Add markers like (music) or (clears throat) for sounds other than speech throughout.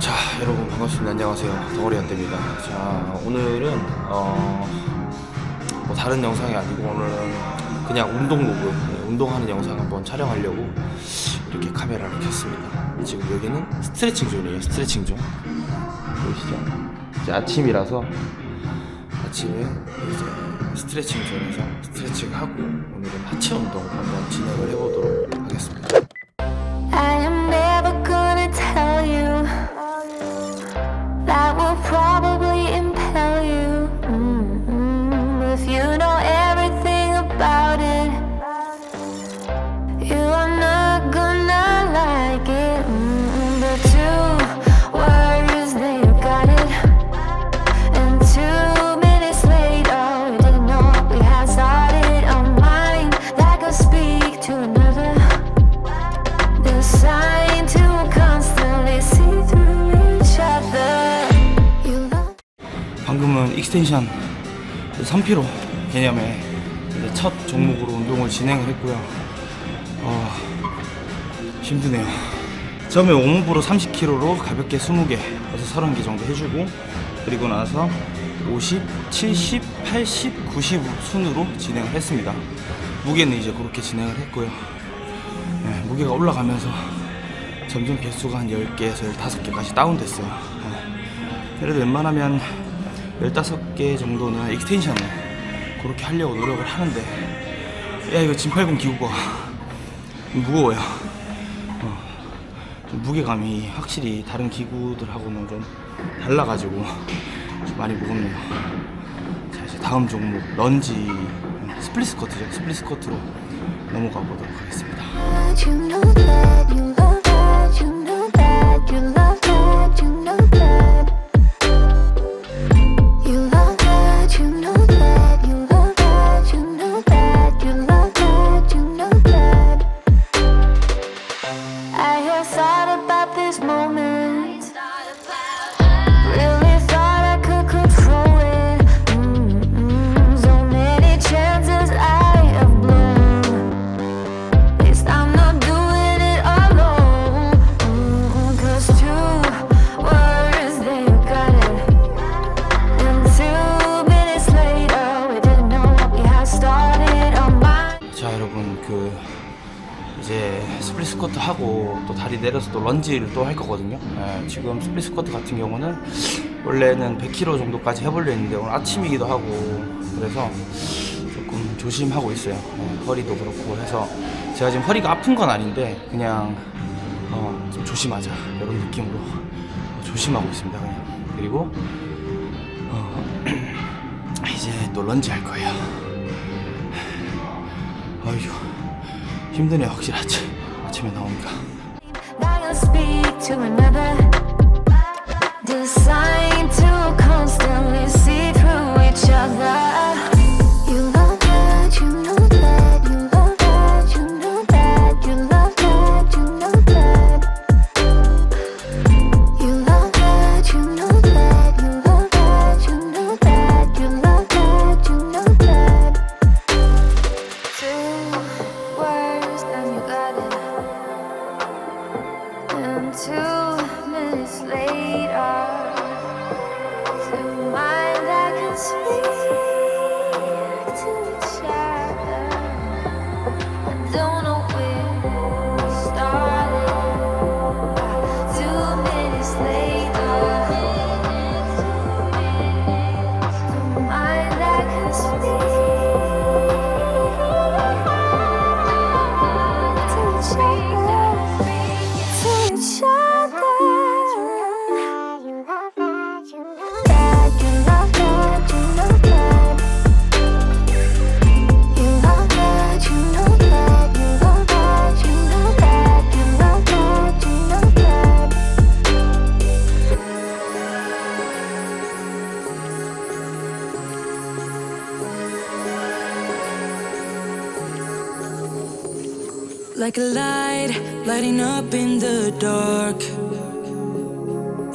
자 여러분 반갑습니다. 안녕하세요. 덩어리 한대입니다. 자 오늘은 어, 뭐 다른 영상이 아니고 오늘은 그냥 운동 로그 네, 운동하는 영상 한번 촬영하려고 이렇게 카메라를 켰습니다. 지금 여기는 스트레칭 존이에요 스트레칭 존. 보이시죠? 이제 아침이라서 아침에 이제 스트레칭 존에서 스트레칭 하고 오늘은 하체 운동 한번 진행을 해보도록 하겠습니다 익스텐션 3피로 개념의 첫 종목으로 운동을 진행을 했고요. 어, 힘드네요. 처음에 웜업으로 30kg로 가볍게 20개, 그래서 30개 정도 해주고 그리고 나서 50, 70, 80, 90 순으로 진행을 했습니다. 무게는 이제 그렇게 진행을 했고요. 네, 무게가 올라가면서 점점 개수가 한 10개에서 15개까지 다운됐어요. 네. 그래도 웬만하면 15개 정도는 익스텐션을 그렇게 하려고 노력을 하는데 야 이거 진팔공 기구가 무거워요. 어, 좀 무게감이 확실히 다른 기구들하고는 좀 달라가지고 좀 많이 무겁네요. 자 이제 다음 종목 런지 스플릿 스쿼트죠. 스플릿 스쿼트로 넘어가 보도록 하겠습니다 그 이제 스플릿 스쿼트 하고 또 다리 내려서 또 런지를 또 할 거거든요. 예, 지금 스플릿 스쿼트 같은 경우는 원래는 100kg 정도까지 해보려 했는데 오늘 아침이기도 하고 그래서 조금 조심하고 있어요. 예, 허리도 그렇고 해서 제가 지금 허리가 아픈 건 아닌데 그냥 어, 좀 조심하자. 이런 느낌으로 조심하고 있습니다 그냥. 그리고 어, (clears throat) 이제 또 런지 할 거예요. 아휴 힘드네요 확실히. 아침, 아침에 나오니까 Like a light, lighting up in the dark.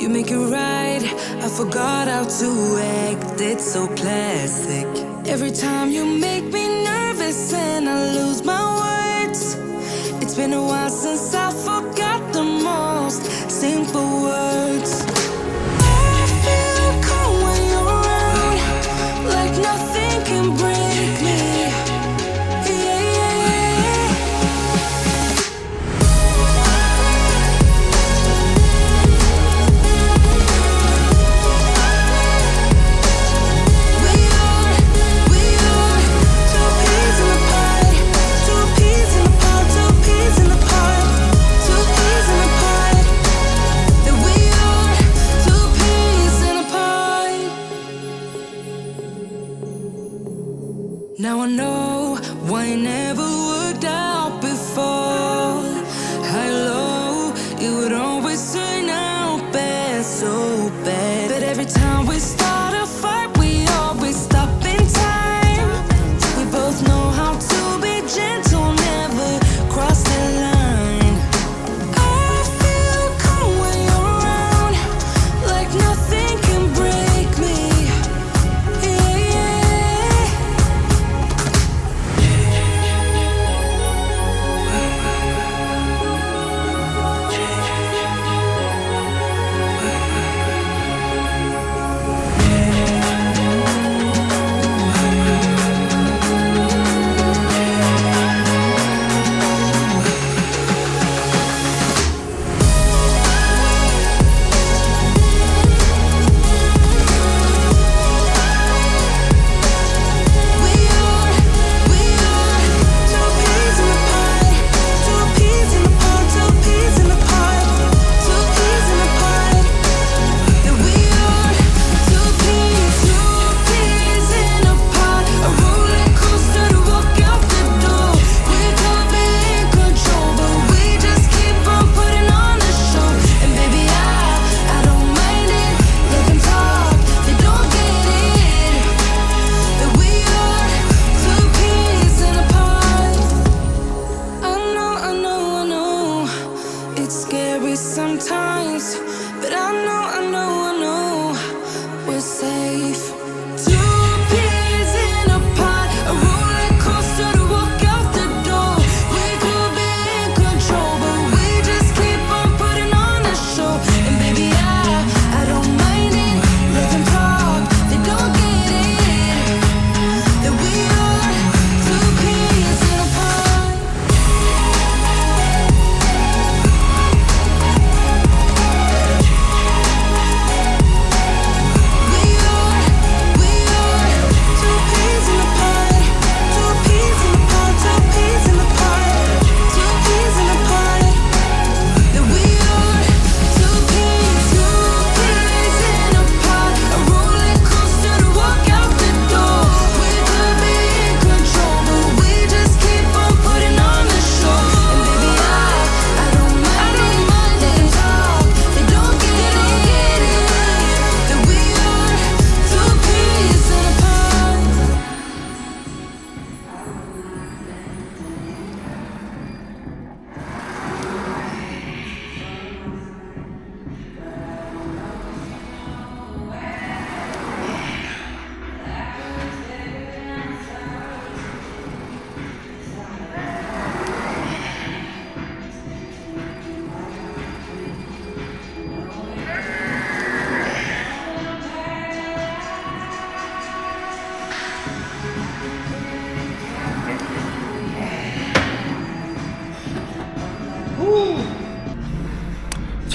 You make it right. I forgot how to act. It's so classic. Every time you make me nervous and I lose my words. It's been a while since I forgot the most simple words. bed. But every time we start.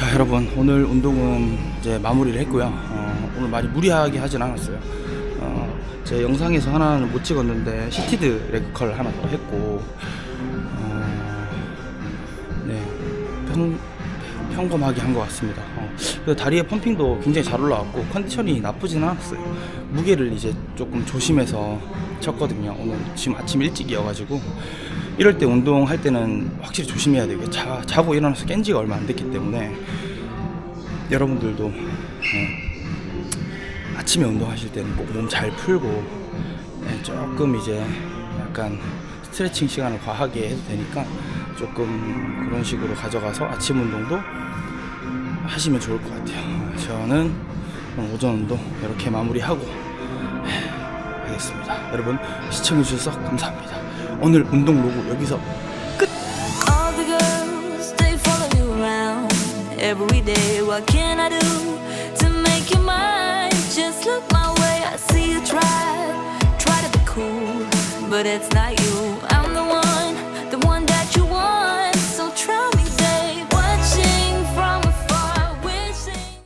자 여러분 오늘 운동은 이제 마무리를 했고요. 어, 오늘 많이 무리하게 하진 않았어요. 어, 제 영상에서 하나는 못 찍었는데 시티드 레그컬 하나 더 했고 어, 네. 평, 평범하게 한 것 같습니다. 어, 그래서 다리의 펌핑도 굉장히 잘 올라왔고 컨디션이 나쁘진 않았어요. 무게를 이제 조금 조심해서 쳤거든요. 오늘 지금 아침 일찍이어가지고. 이럴 때 운동할 때는 확실히 조심해야 되게 자, 자고 일어나서 깬 지가 얼마 안 됐기 때문에 여러분들도 네, 아침에 운동하실 때는 꼭 몸 잘 풀고 네, 조금 이제 약간 스트레칭 시간을 과하게 해도 되니까 조금 그런 식으로 가져가서 아침 운동도 하시면 좋을 것 같아요. 저는 오전 운동 이렇게 마무리하고 하겠습니다. 여러분 시청해주셔서 감사합니다. 오늘 운동 로고 여기서 cool, but it's not you.